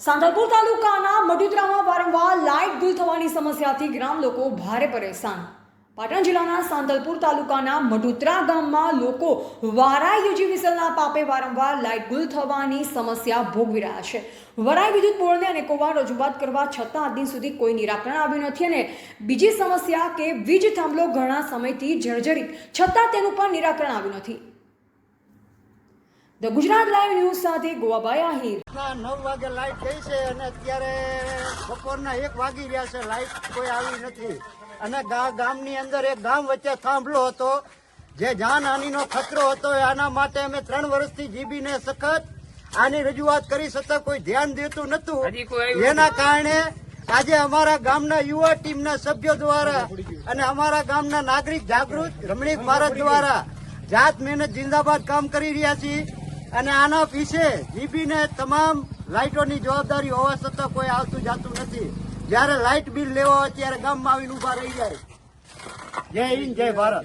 સાંતલપુર તાલુકાના મડુદરામાં વારંવાર લાઇટ ગુલ થવાની સમસ્યાથી ગ્રામ લોકો ભારે પરેશાન. પાટણ જિલ્લાના સાંતલપુર તાલુકાના મઢુતરા ગામમાં લોકો વારાઈ યુજી વિસલના પાપે વારંવાર લાઇટ ગુલ થવાની સમસ્યા ભોગવી રહ્યા છે. વરાઈ વિદ્યુત બોર્ડને અનેકોવાર રજૂઆત કરવા છતાં દિન સુધી કોઈ નિરાકરણ આવ્યું નથી અને બીજી સમસ્યા કે વીજ થાંભલો ઘણા સમયથી જર્જરિત, છતાં તેનું પણ નિરાકરણ આવ્યું નથી. ધ ગુજરાત લાઈવ ન્યૂઝ સાથે ગોવાભાઈ આહિર. નવ વાગે લાઈટ ગઈ છે અને અત્યારે બપોરના એક વાગી રહ્યા છે લાઈટ કોઈ આવી નથી. અને ગામની અંદર એક ગામ વચ્ચે થાંભલો હતો જે જાનહાનિનો ખતરો હતો આના માટે અમે ત્રણ વર્ષથી જીબીને સખત આની રજૂઆત કરી છતાં કોઈ ધ્યાન દેતું નતું એના કારણે આજે અમારા ગામના યુવા ટીમના સભ્યો દ્વારા અને અમારા ગામના નાગરિક જાગૃત રમણીક ભારત દ્વારા જાત મહેનત જિંદાબાદ કામ કરી રહ્યા છીએ. અને આના પીછે જીબીને તમામ લાઇટોની જવાબદારી હોવા છતાં કોઈ આવતું જાતું નથી. જ્યારે લાઇટ બિલ લેવા હોય ત્યારે ગામમાં આવીને ઊભા રહી જાય. જય હિન્દ, જય ભારત.